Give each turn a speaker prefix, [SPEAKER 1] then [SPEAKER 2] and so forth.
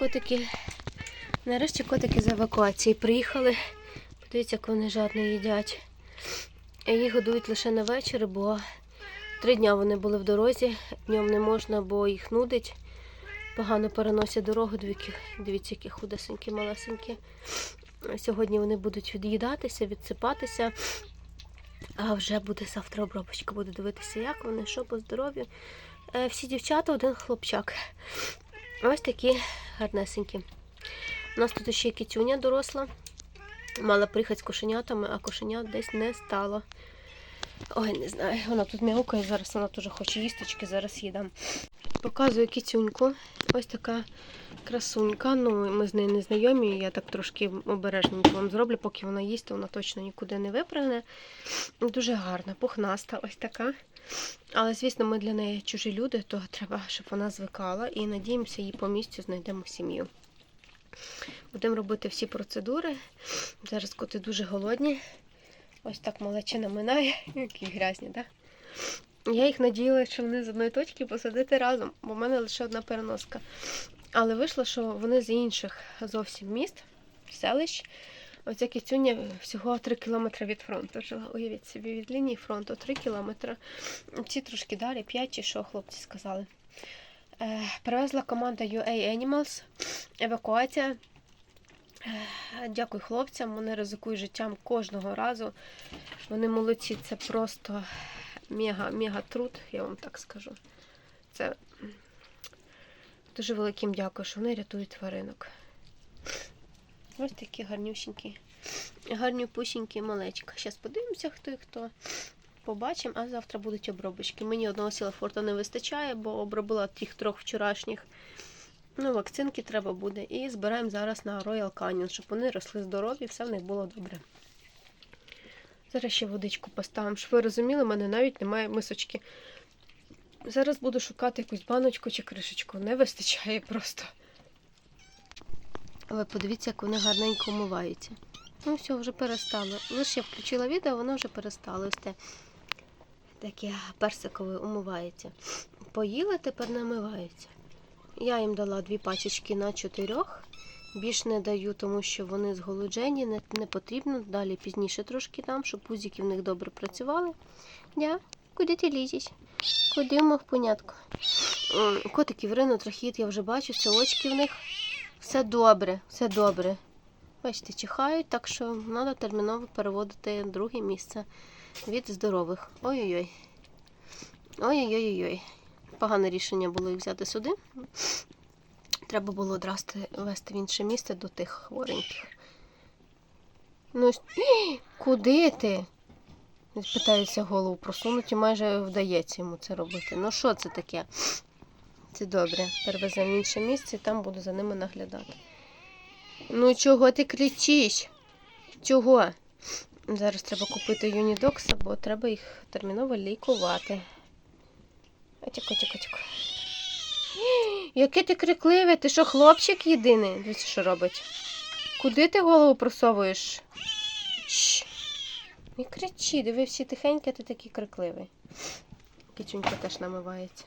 [SPEAKER 1] Котики. Нарешті котики з евакуації приїхали. Подивіться, як вони жадно їдять. Їх годують лише на вечір, бо три дня вони були в дорозі. Днем не можна, бо їх нудить. Погано переносять дорогу. Дивіться, які худесенькі, малесенькі. Сьогодні вони будуть від'їдатися, відсипатися. А вже буде завтра обробочка. Буду дивитися, як вони, що по здоров'ю. Е, Всі дівчата, один хлопчак. Ось такі гарнесенькі. У нас тут ще кітюня доросла. Мала приїхати з кошенятами, а кошенят десь не стало. Ой, не знаю, вона тут м'яукає, зараз вона теж хоче їсточки, зараз їдам. Показую кітюньку. Ось така красунька. Ну, ми з нею не знайомі, я так трошки обережненько вам зроблю, поки вона їсть, вона точно нікуди не випрягне. Дуже гарна, пухнаста, ось така. Але, звісно, ми для неї чужі люди, то треба, щоб вона звикала і надіємося, їй по місцю знайдемо сім'ю. Будемо робити всі процедури. Зараз коти дуже голодні. Ось так малечина минає, які грязні, так? Я їх надіяла, що вони з одної точки посадити разом, бо в мене лише одна переноска. Але вийшло, що вони з інших зовсім міст, селищ. Оця кіцюня всього 3 кілометри від фронту жила. Уявіть собі, від лінії фронту 3 кілометри. Ці трошки далі, 5 чи що хлопці сказали. Е, Привезла команда UA Animals. Евакуація. Дякую хлопцям, вони ризикують життям кожного разу. Вони молодці, це просто мега, мега труд, я вам так скажу. Це дуже великим дякую, що вони рятують тваринок. Ось такі гарнюсінькі, гарнюпусінькі малечка. Зараз подивимося, хто і хто. Побачимо, а завтра будуть обробочки. Мені одного сілафорта не вистачає, бо обробила тих трьох вчорашніх. Ну, вакцинки треба буде. І збираємо зараз на Royal Canyon, щоб вони росли здорові, все в них було добре. Зараз ще водичку поставимо. Щоб ви розуміли, в мене навіть немає мисочки. Зараз буду шукати якусь баночку чи кришечку. Не вистачає просто. Але подивіться, як вони гарненько умиваються. Ну, все, вже перестало. Лише я включила відео, воно вже перестало. Ось те таке персикове умивається. Поїли, тепер намиваються. Я їм дала дві пачечки на чотирьох. Більш не даю, тому що вони зголоджені, не, не потрібно. Далі пізніше трошки дам, щоб пузики в них добре працювали. Я, куди ти лізеш? Куди мов понятко? М, Котиків рину, трохіт, я вже бачу, це очки в них. Все добре, все добре. Бачите, чихають, так що треба терміново переводити друге місце від здорових. Ой-ой-ой. Ой-ой-ой. Погане рішення було їх взяти сюди. Треба було одразу вести в інше місце до тих хвореньких. Ну, куди ти? Питаюся голову просунути, майже вдається йому це робити. Ну що це таке? Це добре. Перевеземо в інше місце і там буду за ними наглядати. Ну чого ти кричиш? Чого? Зараз треба купити юнідокса, бо треба їх терміново лікувати. Отіко, тіко, тіко. Яке ти крикливе, ти що, хлопчик єдиний? Дивіться, що робить. Куди ти голову просовуєш? Шш. Не кричи, диви всі тихенько, ти такий крикливий. Кичунька теж намивається.